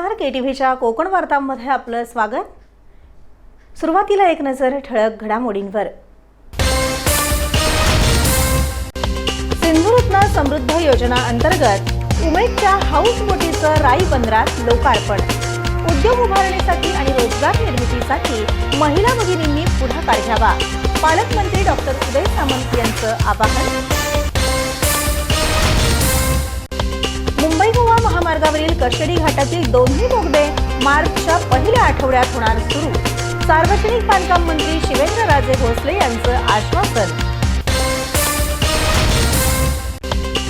नमस्कार के टी व्हीच्या कोकण वार्तांमध्ये आपलं स्वागत. सुरुवातीला एक नजर ठळक घडामोडींवर. सिंधुरत्न समृद्ध योजना अंतर्गत उमेदच्या हाऊस बोटीचं राई बंदरात लोकार्पण. उद्योग उभारणीसाठी आणि रोजगार निर्मितीसाठी महिला भगिनींनी पुढाकार घ्यावा. पालकमंत्री डॉक्टर उदय सामंत यांचं आवाहन. महामार्गावरील कशेडी घाटातील दोन्ही बोगदे मार्चच्या पहिल्या आठवड्यात होणार सुरू. सार्वजनिक बांधकाम मंत्री शिवेंद्रराजे भोसले यांचं आश्वासन.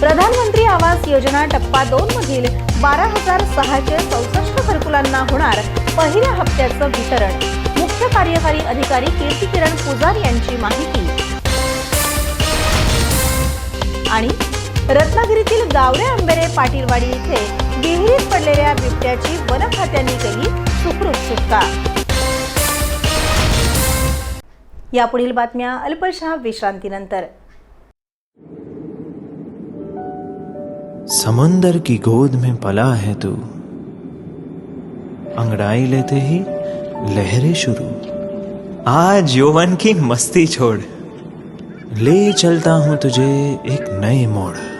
प्रधानमंत्री आवास योजना टप्पा दोन मधील बारा हजार सहाशे चौसष्ट घरकुलांना होणार पहिल्या हप्त्याचं वितरण. मुख्य कार्यकारी अधिकारी कीर्ती किरण पुजार यांची माहिती. आणि रत्नागिरीतील गावडे आंबेरे पाटीलवाडी इथे विहिरीत पडलेल्या बिबट्याची वन खात्याने केली सुखरूप सुटका. यापुढील बातम्या अल्पशा विश्रांतीनंतर. समंदर की गोद में पला है तू। अंगड़ाई लेते ही लहरें शुरू। आज यौवन की मस्ती छोड़। ले चलता हूं तुझे एक नए मोड़।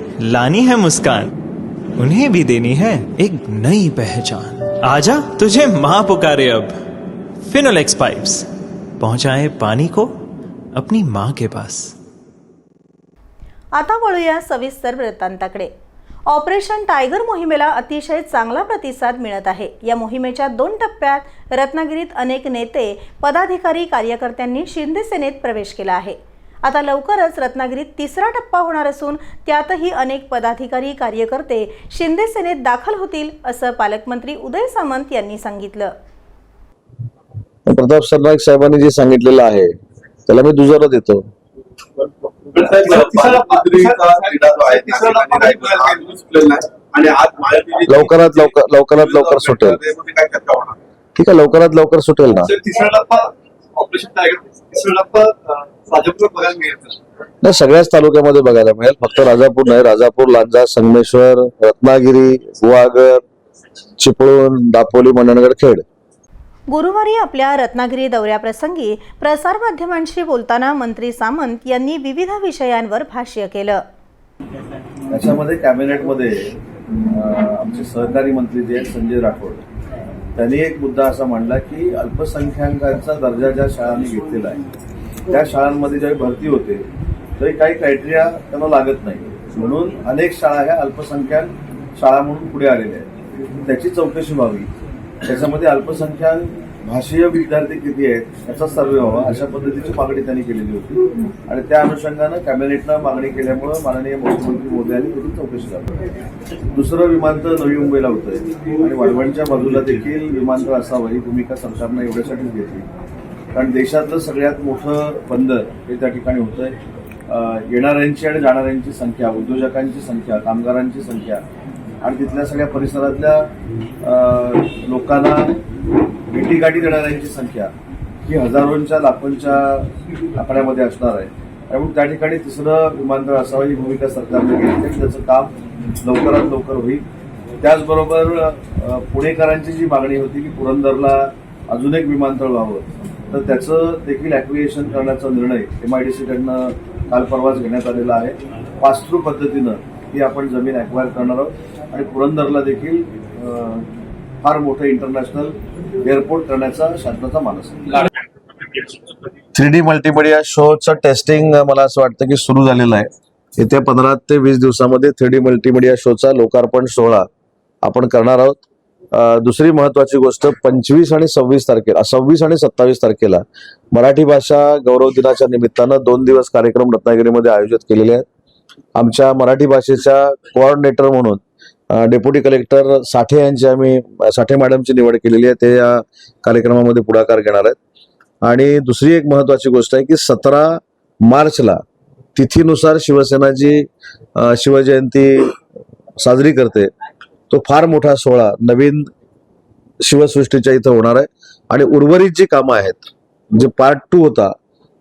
लानी है मुस्कान। उन्हें भी देनी है एक नई पहचान। आजा तुझे माँ पुकारे अब। फिनोलेक्स पाइप्स पहुंचाए पानी को अपनी माँ के पास। आता वळूया सविस्तर वृत्तांताकडे. ऑपरेशन टायगर मोहिमेला अतिशय चांगला प्रतिसाद मिळत आहे. या मोहिमेच्या दोन टप्प्यात रत्नागिरीत अनेक नेते पदाधिकारी कार्यकर्त्यांनी शिंदे सेनेत प्रवेश केला आहे. आता लवकरच रत्नागिरीत तिसरा टप्पा होणार असून त्यातही अनेक पदाधिकारी कार्यकर्ते शिंदे सेनेत दाखल होतील असं पालकमंत्री उदय सामंत यांनी सांगितलं प्रताप सरनाईक साहेबांनी जे सांगितलेलं आहे त्याला मी दुजोरा देतो लवकरात लवकर लवकरात लवकर सुटेल? ठीक आहे लवकरात लवकर सुटेल ना नाही. सगळ्याच तालुक्यामध्ये बघायला मिळेल. फक्त राजापूर नाही राजापूर लांजा संगमेश्वर रत्नागिरी गुहागर चिपळूण दापोली मंडणगड खेड. गुरुवारी आपल्या रत्नागिरी दौऱ्याप्रसंगी प्रसारमाध्यमांशी बोलताना मंत्री सामंत यांनी विविध विषयांवर भाष्य केलं. त्याच्यामध्ये कॅबिनेटमध्ये आमचे सहकारी मंत्री जे आहेत संजय राठोड त्यांनी एक मुद्दा असा मांडला की अल्पसंख्याकांचा दर्जा ज्या शाळांनी घेतलेला आहे त्या शाळांमध्ये ज्यावेळी भरती होते तरी काही क्रायटेरिया त्यांना लागत नाही. म्हणून अनेक शाळा ह्या अल्पसंख्याक शाळा म्हणून पुढे आलेल्या आहेत. त्याची चौकशी व्हावी. त्याच्यामध्ये अल्पसंख्याक भाषीय विद्यार्थी किती आहेत याचा सर्वे व्हावा अशा पद्धतीची मागणी त्यांनी केलेली होती. आणि त्या अनुषंगानं कॅबिनेटनं मागणी केल्यामुळं माननीय मुख्यमंत्री मोदी यांनी त्याची चौकशी झाली दुसरं विमानतळ नवी मुंबईला होतंय आणि वाळवणच्या बाजूला देखील विमानतळ असावं ही भूमिका सरकारनं एवढ्यासाठीच घेतली. कारण देशातलं सगळ्यात मोठं बंदर हे त्या ठिकाणी होतंय. आहे येणाऱ्यांची आणि जाणाऱ्यांची संख्या उद्योजकांची संख्या कामगारांची संख्या आणि तिथल्या सगळ्या परिसरातल्या लोकांना भेटीगाठी देणाऱ्यांची संख्या ही हजारोंच्या लाखोंच्या आकड्यामध्ये असणार आहे. त्यामुळे त्या ठिकाणी तिसरं विमानतळ असावं ही भूमिका सरकारने घेतली त्याचं काम लवकरात लवकर होईल. त्याचबरोबर पुणेकरांची जी मागणी होती की पुरंदरला अजून एक विमानतळ व्हावं तर त्याचं देखील ॲक्विएशन करण्याचा निर्णय एम आय डी सीकडनं काल परवाच घेण्यात आलेला आहे. पास पद्धतीनं ही आपण जमीन ॲक्वायर करणार आहोत. आणि पुरंदरला देखील फार मोठं इंटरनॅशनल एअरपोर्ट करण्याचा शासनाचा मानस थ्री डी मल्टीमीडिया शोचं टेस्टिंग मला असं वाटतं की सुरू झालेलं आहे. येत्या पंधरा ते वीस दिवसामध्ये थ्री डी मल्टीमिडिया शोचा लोकार्पण सोहळा आपण करणार आहोत. दुसरी महत्वाची गोष्ट पंचवीस आणि सव्वीस तारखेला सव्वीस आणि सत्तावीस तारखेला मराठी भाषा गौरव दिनाच्या निमित्तानं दोन दिवस कार्यक्रम रत्नागिरीमध्ये आयोजित केलेले आहेत. आमच्या मराठी भाषेच्या कोऑर्डिनेटर म्हणून डेप्युटी कलेक्टर साठे यांची आम्ही साठे मॅडमची निवड केलेली आहे. ते या कार्यक्रमामध्ये पुढाकार घेणार आहेत. आणि दुसरी एक महत्वाची गोष्ट आहे की सतरा मार्चला तिथीनुसार शिवसेना जी शिवजयंती साजरी करते. तो फार मोठा सोहळा नवीन शिवसृष्टीच्या इथं होणार आहे. आणि उर्वरित जी कामं आहेत जे पार्ट टू होता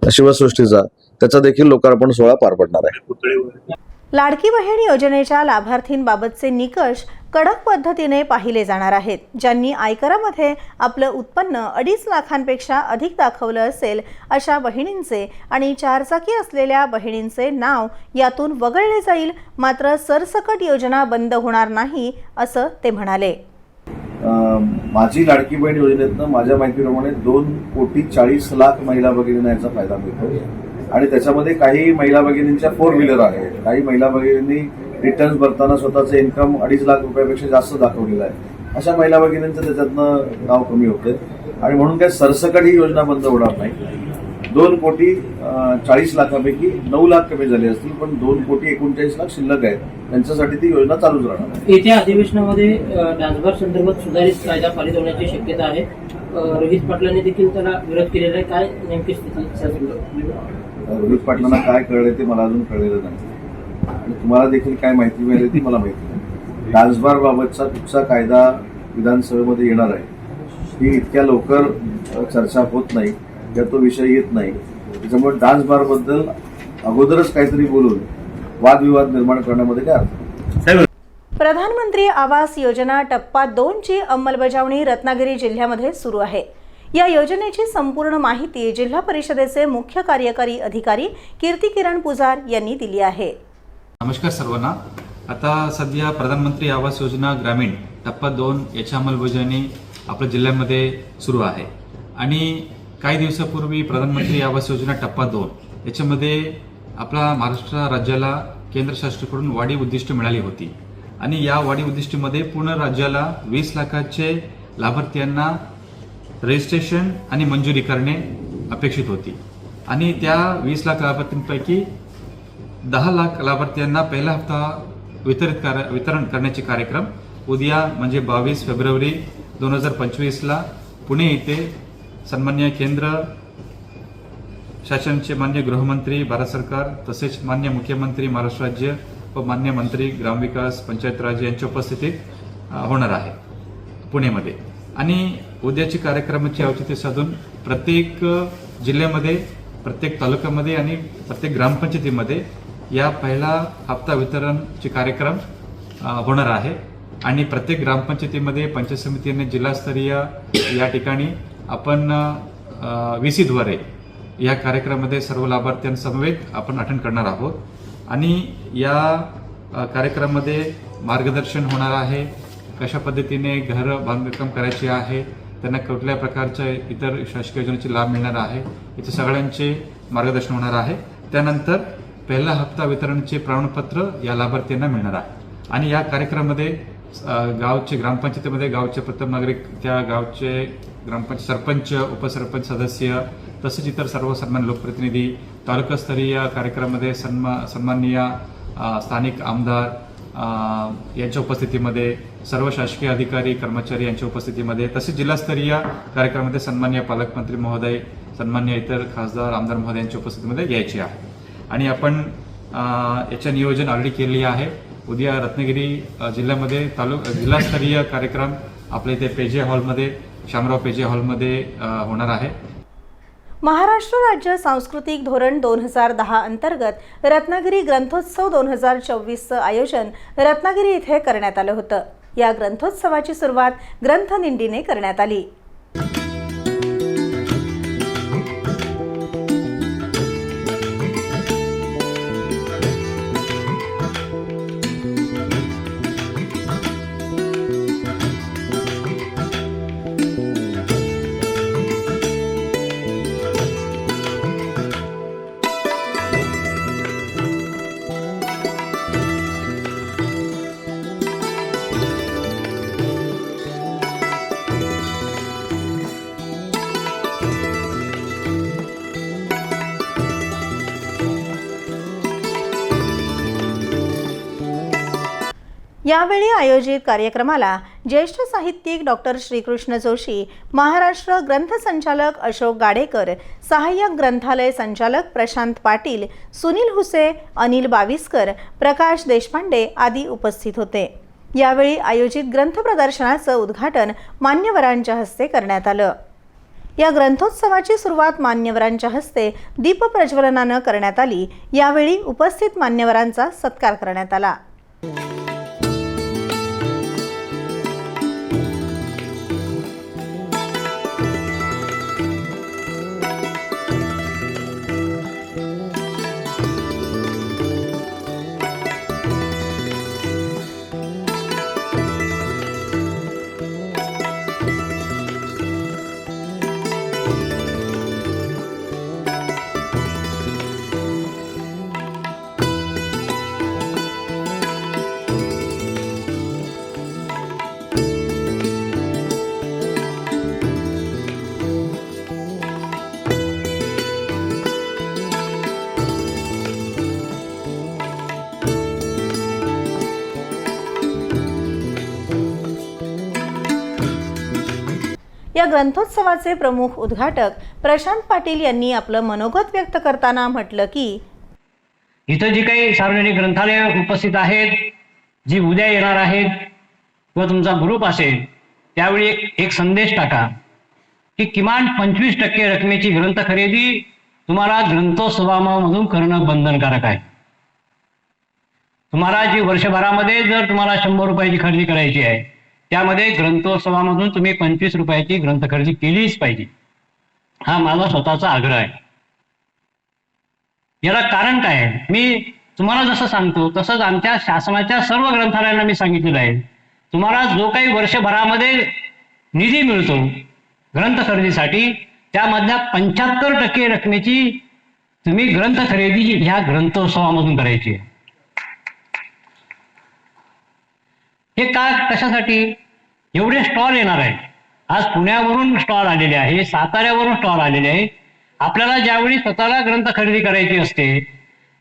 शिवसृष्टीचा त्याचा देखील लोकार्पण सोहळा पार पडणार आहे. लाडकी बहीण योजनेच्या लाभार्थींबाबतचे निकष कडक पद्धतीने पाहिले जाणार आहेत. ज्यांनी आयकरामध्ये आपलं उत्पन्न अडीच लाखांपेक्षा अधिक दाखवलं असेल अशा बहिणींचे आणि चारचाकी असलेल्या बहिणींचे नाव यातून वगळले जाईल मात्र सरसकट योजना बंद होणार नाही असं ते म्हणाले. माझी लाडकी बहीण योजनेतनं माझ्या माहितीप्रमाणे दोन कोटी चाळीस लाख महिला भगिनींना याचा फायदा मिळतो. आणि त्याच्यामध्ये काही महिला भगिनींच्या फोर व्हीलर आहेत काही महिला भगिनींनी रिटर्न्स भरताना स्वतःचं इन्कम अडीच लाख रुपयापेक्षा जास्त दाखवलेलं आहे. अशा महिला भगिनींचं त्याच्यातनं नाव कमी होते आणि म्हणून काय सरसकट ही योजना बंद होणार नाही. दोन कोटी चाळीस लाखापैकी नऊ लाख कमी झाले असतील पण दोन कोटी एकोणचाळीस लाख शिल्लक आहेत. त्यांच्यासाठी ती योजना चालूच राहणार येत्या अधिवेशनामध्ये अ, डान्सबार संदर्भात सुधारित कायदा पारित होण्याची शक्यता आहे. रोहित पाटलांनी देखील त्याला विरोध केलेला आहे. काय नेमकी स्थिती रोहित पाटलांना काय कळले ते मला अजून कळलेलं नाही. आणि तुम्हाला देखील काय माहिती मिळाली ती मला माहिती नाही. डान्सबार बाबतचा कुठचा कायदा विधानसभेमध्ये येणार आहे. ही इतक्या लवकर चर्चा होत नाही किंवा तो विषय येत नाही. त्याच्यामुळे डान्स बारबद्दल अगोदरच काहीतरी बोलून वादविवाद निर्माण करण्यामध्ये काय अर्थ? प्रधानमंत्री आवास योजना टप्पा दोनची अंमलबजावणी रत्नागिरी जिल्ह्यामध्ये सुरू आहे. या योजनेची संपूर्ण माहिती जिल्हा परिषदेचे मुख्य कार्यकारी अधिकारी कीर्ती किरण पुजार यांनी दिली आहे. नमस्कार सर्वांना. आता सध्या प्रधानमंत्री आवास योजना ग्रामीण टप्पा दोन याची अंमलबजावणी आपल्या जिल्ह्यामध्ये सुरू आहे. आणि काही दिवसापूर्वी प्रधानमंत्री आवास योजना टप्पा दोन याच्यामध्ये आपला महाराष्ट्र राज्याला केंद्र शासनाकडून वाढीव उद्दिष्ट मिळाली होती. आणि या वाढीव उद्दिष्टीमध्ये पूर्ण राज्याला वीस लाखाचे लाभार्थ्यांना रजिस्ट्रेशन आणि मंजुरी करणे अपेक्षित होती. आणि त्या वीस लाख लाभार्थ्यांपैकी दहा लाख लाभार्थ्यांना पहिला हप्ता वितरित कार वितरण करण्याचे कार्यक्रम उद्या म्हणजे बावीस फेब्रुवारी दोन हजार पंचवीसला पुणे येथे सन्मान्य केंद्र शासनाचे मान्य गृहमंत्री भारत सरकार तसेच मान्य मुख्यमंत्री महाराष्ट्र राज्य व मान्य मंत्री ग्रामविकास पंचायत राज यांच्या उपस्थितीत होणार आहे पुणेमध्ये. आणि उद्याची कार्यक्रमाची औचित्य साधून प्रत्येक जिल्ह्यामध्ये प्रत्येक तालुक्यामध्ये आणि प्रत्येक ग्रामपंचायतीमध्ये या पहिला हप्ता वितरणचे कार्यक्रम होणार आहे. आणि प्रत्येक ग्रामपंचायतीमध्ये पंचायत समितीने जिल्हास्तरीय या ठिकाणी आपण व्ही सीद्वारे या कार्यक्रमामध्ये सर्व लाभार्थ्यांसमवेत आपण अटेंड करणार आहोत. आणि या कार्यक्रमामध्ये मार्गदर्शन होणार आहे. कशा पद्धतीने घर बांधकाम करायचे आहे त्यांना कुठल्या प्रकारच्या इतर शासकीय योजनेचे लाभ मिळणार आहे याचे सगळ्यांचे मार्गदर्शन होणार आहे. त्यानंतर पहिला हप्ता वितरणचे प्रमाणपत्र या लाभार्थ्यांना मिळणार आहे. आणि या कार्यक्रमामध्ये गावचे ग्रामपंचायतीमध्ये गावचे प्रथम नागरिक त्या गावचे ग्रामपंचायत सरपंच उपसरपंच सदस्य तसेच इतर सर्व सन्मान लोकप्रतिनिधी तालुकास्तरीय कार्यक्रमामध्ये सन्मा सन्माननीय स्थानिक आमदार यांच्या उपस्थितीमध्ये सर्व शासकीय अधिकारी कर्मचारी यांच्या उपस्थितीमध्ये तसेच जिल्हास्तरीय कार्यक्रमामध्ये सन्मान्य पालकमंत्री महोदय सन्मान्य इतर खासदार आमदार महोदय यांच्या उपस्थितीमध्ये घ्यायची आहे. आणि आपण याचं नियोजन ऑलरेडी केलेली आहे. उद्या रत्नागिरी जिल्ह्यामध्ये तालुक जिल्हास्तरीय कार्यक्रम आपल्या इथे पेजे हॉलमध्ये शामराव पेजे हॉलमध्ये होणार आहे. महाराष्ट्र राज्य सांस्कृतिक धोरण दोन हजार दहा अंतर्गत रत्नागिरी ग्रंथोत्सव दोन हजार चोवीसचं आयोजन रत्नागिरी इथे करण्यात आलं होतं. या ग्रंथोत्सवाची सुरुवात ग्रंथनिंडीने करण्यात आली. यावेळी आयोजित कार्यक्रमाला ज्येष्ठ साहित्यिक डॉक्टर श्रीकृष्ण जोशी महाराष्ट्र ग्रंथ संचालक अशोक गाडेकर सहाय्यक ग्रंथालय संचालक प्रशांत पाटील सुनील हुसे अनिल बाविस्कर प्रकाश देशपांडे आदी उपस्थित होते. यावेळी आयोजित ग्रंथ प्रदर्शनाचं उद्घाटन मान्यवरांच्या हस्ते करण्यात आलं. या ग्रंथोत्सवाची सुरुवात मान्यवरांच्या हस्ते दीपप्रज्वलनानं करण्यात आली. यावेळी उपस्थित मान्यवरांचा सत्कार करण्यात आला. या ग्रंथोत्सवाचे प्रमुख उद्घाटक प्रशांत पाटील यांनी आपलं मनोगत व्यक्त करताना म्हटलं की इथं जी काही सार्वजनिक ग्रंथालय उपस्थित आहेत जी उद्या येणार आहेत किंवा तुमचा ग्रुप असेल त्यावेळी एक एक संदेश टाका की किमान पंचवीस टक्के रकमेची ग्रंथ खरेदी तुम्हाला ग्रंथोत्सवामधून करणं बंधनकारक आहे. तुम्हाला जी वर्षभरामध्ये जर तुम्हाला शंभर रुपयाची खरेदी करायची आहे त्यामध्ये ग्रंथोत्सवामधून तुम्ही पंचवीस रुपयाची ग्रंथ खरेदी केलीच पाहिजे. हा माझा स्वतःचा आग्रह आहे. याला कारण काय आहे? मी तुम्हाला जसं सांगतो तसंच आमच्या शासनाच्या सर्व ग्रंथालयांना मी सांगितलेलं आहे. तुम्हाला जो काही वर्षभरामध्ये निधी मिळतो ग्रंथ खरेदीसाठी त्यामधल्या पंच्याहत्तर टक्के रकमेची तुम्ही ग्रंथ खरेदी ह्या ग्रंथोत्सवामधून करायची आहे. हे का कशासाठी? एवढे स्टॉल येणार आहेत. आज पुण्यावरून स्टॉल आलेले आहे साताऱ्यावरून स्टॉल आलेले आहे. आपल्याला ज्यावेळी स्वतःला ग्रंथ खरेदी करायची असते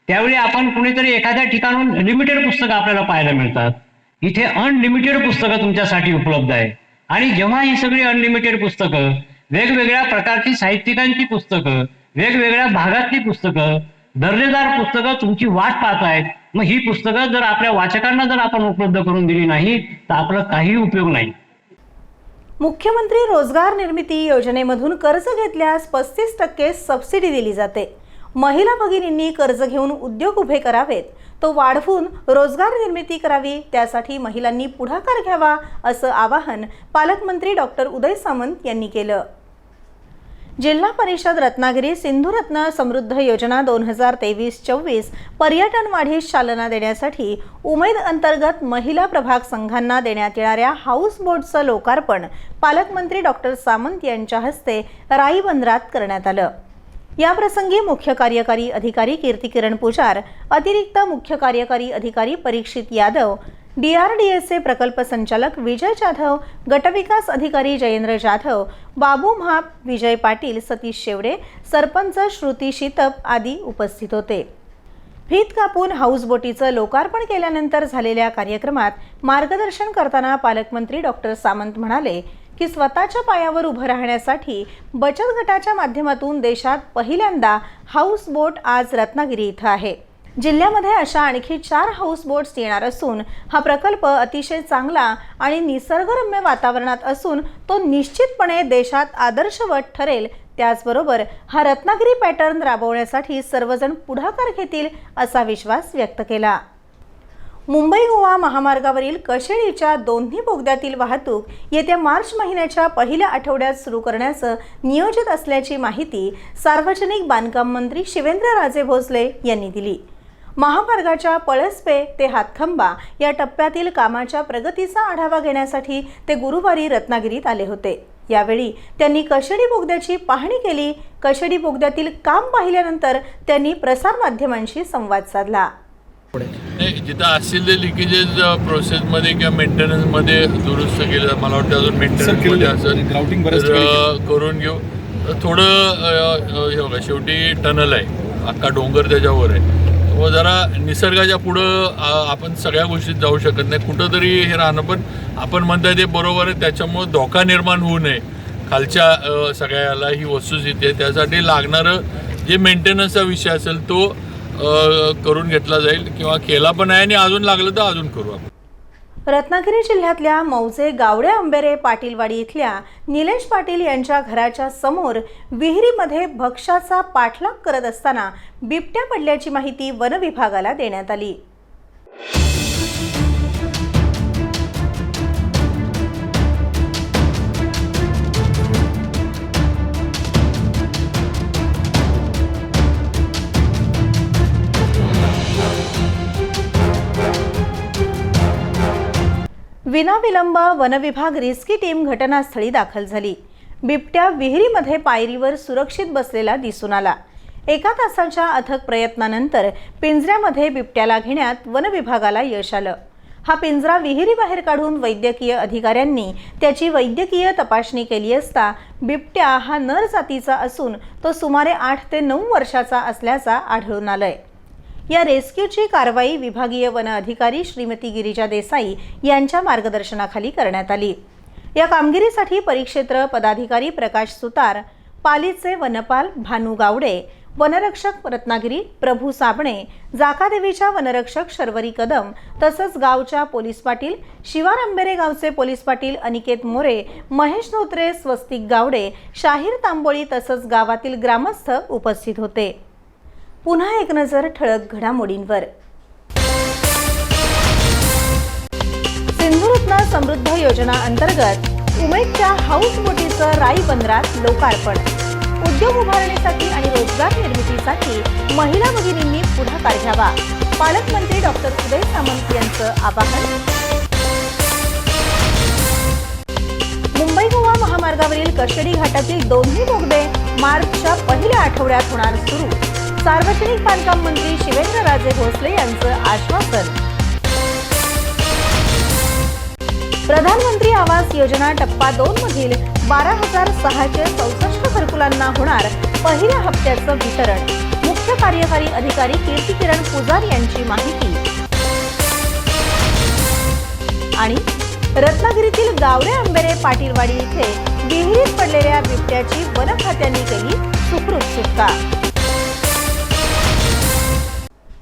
त्यावेळी आपण कुणीतरी एखाद्या ठिकाणून लिमिटेड पुस्तकं आपल्याला पाहायला मिळतात. इथे अनलिमिटेड पुस्तकं तुमच्यासाठी उपलब्ध आहे आणि जेव्हा ही सगळी अनलिमिटेड पुस्तकं वेगवेगळ्या प्रकारची साहित्यिकांची पुस्तकं वेगवेगळ्या भागातली पुस्तकं दर्जेदार पुस्तकं तुमची वाट पाहत आहेत मग ही पुस्तकं जर आपल्या वाचकांना जर आपण उपलब्ध करून दिली नाही तर आपला काही उपयोग नाही. मुख्यमंत्री रोजगार निर्मिती योजनेमधून कर्ज घेतल्यास पस्तीस टक्के सबसिडी दिली जाते. महिला भगिनींनी कर्ज घेऊन उद्योग उभे करावेत. तो वाढवून रोजगार निर्मिती करावी त्यासाठी महिलांनी पुढाकार घ्यावा असं आवाहन पालकमंत्री डॉक्टर उदय सामंत यांनी केलं. जिल्हा परिषद रत्नागिरी सिंधुरत्न समृद्ध योजना दोन हजार तेवीस चोवीस पर्यटन वाढीस चालना देण्यासाठी उमेद अंतर्गत महिला प्रभाग संघांना देण्यात येणाऱ्या हाऊस बोटचं लोकार्पण पालकमंत्री डॉक्टर सामंत यांच्या हस्ते राई बंदरात करण्यात आलं. याप्रसंगी मुख्य कार्यकारी अधिकारी कीर्तिकिरण पुजार अतिरिक्त मुख्य कार्यकारी अधिकारी परीक्षित यादव डीआरडीएचे प्रकल्प संचालक विजय जाधव गटविकास अधिकारी जयेंद्र जाधव बाबू म्हाप विजय पाटील सतीश शेवडे सरपंच श्रुती शितप आदी उपस्थित होते. भीत कापून हाऊसबोटीचं लोकार्पण केल्यानंतर झालेल्या कार्यक्रमात मार्गदर्शन करताना पालकमंत्री डॉक्टर सामंत म्हणाले की स्वतःच्या पायावर उभं राहण्यासाठी बचत गटाच्या माध्यमातून देशात पहिल्यांदा हाऊस बोट आज रत्नागिरी इथं आहे. जिल्ह्यामध्ये अशा आणखी चार हाऊस बोट्स येणार असून हा प्रकल्प अतिशय चांगला आणि निसर्गरम्य वातावरणात असून तो निश्चितपणे देशात आदर्शवत ठरेल. त्याचबरोबर हा रत्नागिरी पॅटर्न राबवण्यासाठी सर्वजण पुढाकार घेतील असा विश्वास व्यक्त केला. मुंबई गोवा महामार्गावरील कशेळीच्या दोन्ही बोगद्यातील वाहतूक येत्या मार्च महिन्याच्या पहिल्या आठवड्यात सुरू करण्याचं नियोजित असल्याची माहिती सार्वजनिक बांधकाम मंत्री शिवेंद्रराजे भोसले यांनी दिली. महामार्गाच्या पळसपे ते हातखंबा या टप्प्यातील कामाच्या प्रगतीचा आढावा घेण्यासाठी ते गुरुवारी रत्नागिरीत आले होते. यावेळी त्यांनी कशेडी बोगद्याची पाहणी केली कशेडी बोगद्यातील काम पाहिल्यानंतर त्यांनी प्रसारमाध्यमांशी संवाद साधला. जिथं असतील ते लिकेजेस प्रोसेसमध्ये किंवा मेंटेनन्समध्ये दुरुस्त केलं मला वाटतं अजून मेंटेनन्समध्ये असेल अ, करून घेऊ. थोडं हे बघा शेवटी टनल आहे. अख्खा डोंगर त्याच्यावर आहे. व जरा निसर्गाच्या पुढं आपण सगळ्या गोष्टीत जाऊ शकत नाही. कुठंतरी हे राहणं पण आपण म्हणताय ते बरोबर आहे. त्याच्यामुळं धोका निर्माण होऊ नये. खालच्या सगळ्याला ही वस्तुस्थिती आहे त्यासाठी लागणारं जे मेंटेनन्सचा विषय असेल तो करून घेतला जाईल किंवा केला पण आहे आणि अजून लागलं तर अजून करू आपण. रत्नागिरी जिल्ह्यातल्या मौजे गावडे आंबेरे पाटीलवाडी इथल्या निलेश पाटील यांच्या घराच्या समोर विहिरीमध्ये भक्ष्याचा पाठलाग करत असताना बिबट्या पडल्याची माहिती वनविभागाला देण्यात आली. विनाविलंब वनविभाग रिस्की टीम घटनास्थळी दाखल झाली. बिबट्या विहिरीमध्ये पायरीवर सुरक्षित बसलेला दिसून आला. एका तासाच्या अथक प्रयत्नानंतर पिंजऱ्यामध्ये बिबट्याला घेण्यात वनविभागाला यश आलं. हा पिंजरा विहिरीबाहेर काढून वैद्यकीय अधिकाऱ्यांनी त्याची वैद्यकीय तपासणी केली असता बिबट्या हा नर जातीचा असून तो सुमारे आठ ते नऊ वर्षाचा असल्याचा आढळून आलंय. या रेस्क्यूची कारवाई विभागीय वन अधिकारी श्रीमती गिरिजा देसाई यांच्या मार्गदर्शनाखाली करण्यात आली. या कामगिरीसाठी परिक्षेत्र पदाधिकारी प्रकाश सुतार पालीचे वनपाल भानू गावडे वनरक्षक रत्नागिरी प्रभू साबणे जाकादेवीच्या वनरक्षक शर्वरी कदम तसंच गावच्या पोलीस पाटील शिवार आंबेरे गावचे पोलीस पाटील अनिकेत मोरे महेश धोत्रे स्वस्तिक गावडे शाहीर तांबोळी तसंच गावातील ग्रामस्थ उपस्थित होते. पुन्हा एक नजर ठळक घडामोडींवर. सिंधुरत्न समृद्ध योजना अंतर्गत उमेदच्या हाऊस बोटीचं राई बंदरात लोकार्पण. उद्योग उभारणीसाठी आणि रोजगार निर्मितीसाठी महिला भगिनींनी पुढाकार घ्यावा. पालकमंत्री डॉक्टर उदय सामंत यांचं आवाहन. मुंबई गोवा महामार्गावरील कशेडी घाटातील दोन्ही बोगदे मार्चच्या पहिल्या आठवड्यात होणार सुरू. सार्वजनिक बांधकाम मंत्री शिवेंद्रराजे भोसले यांचं आश्वासन. प्रधानमंत्री आवास योजना टप्पा दोन मधील बारा हजार सहाशे चौसष्ट घरकुलांना होणार पहिल्या हप्त्याचं वितरण. मुख्य कार्यकारी अधिकारी कीर्ती किरण पुजार यांची माहिती. आणि रत्नागिरीतील गावडे आंबेरे पाटीलवाडी इथे विहिरीत पडलेल्या बिबट्याची वन खात्यांनी केली सुखरूप सुटका.